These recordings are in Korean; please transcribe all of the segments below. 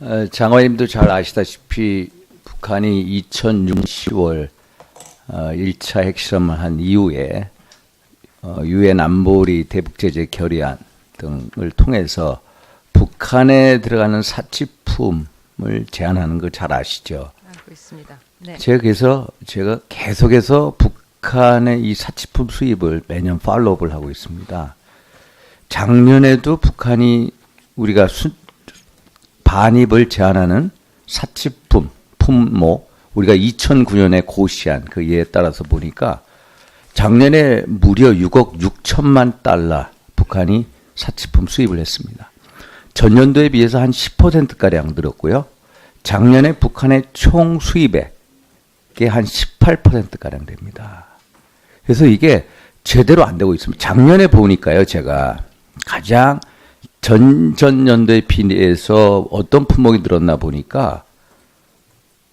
어, 장관님도 잘 아시다시피 북한이 2006년 10월 어, 1차 핵실험을 한 이후에 어, 유엔 안보리 대북 제재 결의안 등을 통해서 북한에 들어가는 사치품을 제한하는 거 잘 아시죠? 알고 있습니다. 네. 제가 그래서 제가 계속해서 북한의 이 사치품 수입을 매년 팔로우업을 하고 있습니다. 작년에도 북한이 우리가 수, 반입을 제한하는 사치품 품목 우리가 2009년에 고시한 그 예에 따라서 보니까 작년에 무려 6억 6천만 달러 북한이 사치품 수입을 했습니다. 전년도에 비해서 한 10%가량 늘었고요. 작년에 북한의 총 수입액 한 18%가량 됩니다. 그래서 이게 제대로 안 되고 있습니다. 작년에 보니까요, 제가 가장 전 전년도에 비해서 어떤 품목이 늘었나 보니까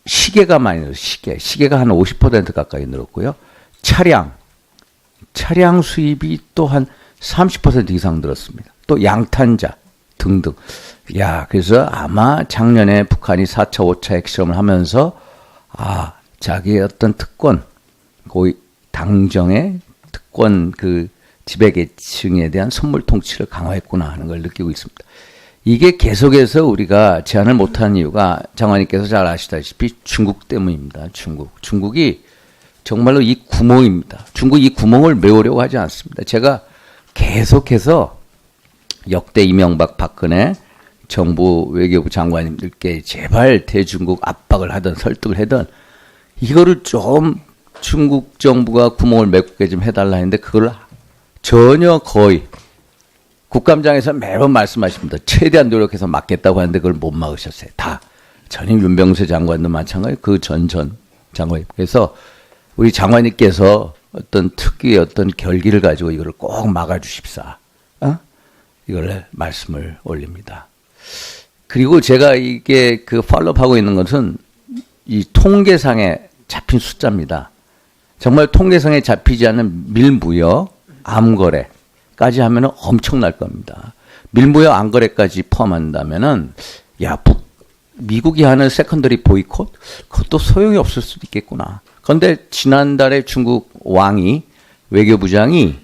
시계가 많이 늘었어요. 시계. 시계가 한 50% 가까이 늘었고요. 차량. 차량 수입이 또 한 30% 이상 늘었습니다. 또 양탄자 등등. 야, 그래서 아마 작년에 북한이 4차, 5차 핵실험을 하면서 아, 자기의 어떤 특권, 고위 당정의 특권 그 지배계층에 대한 선물 통치를 강화했구나 하는 걸 느끼고 있습니다. 이게 계속해서 우리가 제한을 못하는 이유가 장관님께서 잘 아시다시피 중국 때문입니다. 중국. 중국이 정말로 이 구멍입니다. 중국 이 구멍을 메우려고 하지 않습니다. 제가 계속해서 역대 이명박 박근혜 정부 외교부 장관님들께 제발 대중국 압박을 하든 설득을 하든 이거를 좀 중국 정부가 구멍을 메꾸게 좀 해달라 했는데 그걸 전혀 거의 국감장에서 매번 말씀하십니다. 최대한 노력해서 막겠다고 하는데 그걸 못 막으셨어요. 다. 전임 윤병세 장관도 마찬가지 그 전 전 장관님. 그래서 우리 장관님께서 어떤 특유의 어떤 결기를 가지고 이거를 꼭 막아주십사. 어? 이걸 말씀을 올립니다. 그리고 제가 이게 그 팔로우하고 있는 것은 이 통계상에 잡힌 숫자입니다. 정말 통계상에 잡히지 않은 밀무역, 암거래까지 하면은 엄청날 겁니다. 밀무역 암거래까지 포함한다면은 야 북, 미국이 하는 세컨더리 보이콧 그것도 소용이 없을 수도 있겠구나. 그런데 지난달에 중국 왕이 외교부장이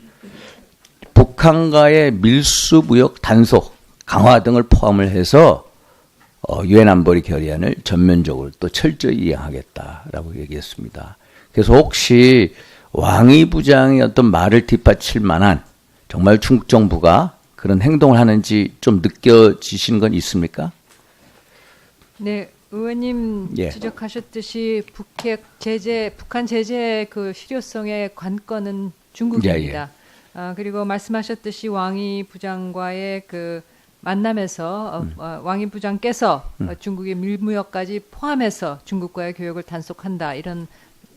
북한과의 밀수 무역 단속 강화 등을 포함을 해서 어, 유엔 안보리 결의안을 전면적으로 또 철저히 이행하겠다라고 얘기했습니다. 그래서 혹시 왕이 부장의 어떤 말을 뒷받칠 만한 정말 중국 정부가 그런 행동을 하는지 좀 느껴지신 건 있습니까? 네, 의원님 예. 지적하셨듯이 북핵 제재, 북한 제재 그 실효성의 관건은 중국입니다. 예, 아, 그리고 말씀하셨듯이 왕이 부장과의 그 만남에서 어, 음. 어, 왕이 부장께서 어, 중국의 밀무역까지 포함해서 중국과의 교역을 단속한다 이런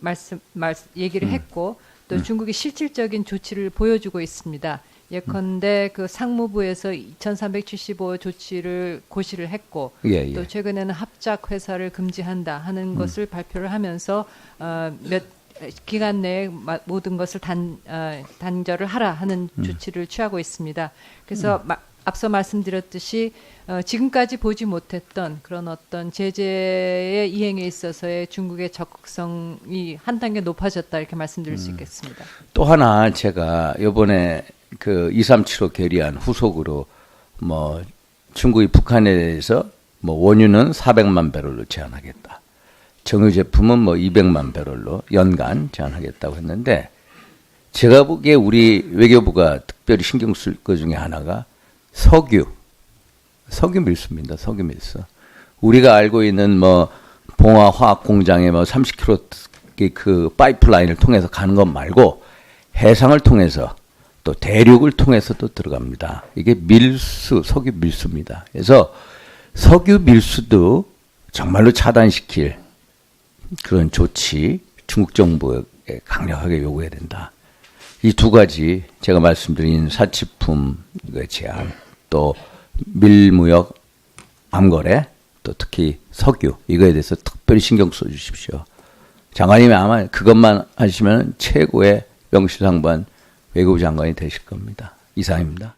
말씀 말 얘기를 했고 또 중국이 실질적인 조치를 보여주고 있습니다. 예컨대 그 상무부에서 2,375 조치를 고시를 했고 예, 예. 또 최근에는 합작 회사를 금지한다 하는 것을 발표를 하면서 어, 몇 기간 내에 마- 모든 것을 단 어, 단절을 하라 하는 조치를 취하고 있습니다. 그래서 마- 앞서 말씀드렸듯이 어, 지금까지 보지 못했던 그런 어떤 제재의 이행에 있어서의 중국의 적극성이 한 단계 높아졌다 이렇게 말씀드릴 수 있겠습니다. 또 하나 제가 요번에 그 2375 결의안 후속으로 뭐 중국이 북한에 대해서 뭐 원유는 400만 배럴로 제한하겠다. 정유 제품은 뭐 200만 배럴로 연간 제한하겠다고 했는데 제가 보기에 우리 외교부가 특별히 신경 쓸 것 중에 하나가 석유, 석유 밀수입니다. 석유 밀수. 우리가 알고 있는 뭐 봉화 화학 공장에 뭐 30km 그 파이프라인을 통해서 가는 것 말고 해상을 통해서 또 대륙을 통해서 또 들어갑니다. 이게 밀수, 석유 밀수입니다. 그래서 석유 밀수도 정말로 차단시킬 그런 조치 중국 정부에 강력하게 요구해야 된다. 이 두 가지 제가 말씀드린 사치품 제한 또 밀무역 암거래 또 특히 석유 이거에 대해서 특별히 신경 써 주십시오. 장관님이 아마 그것만 하시면 최고의 명실상부한 외교부 장관이 되실 겁니다. 이상입니다.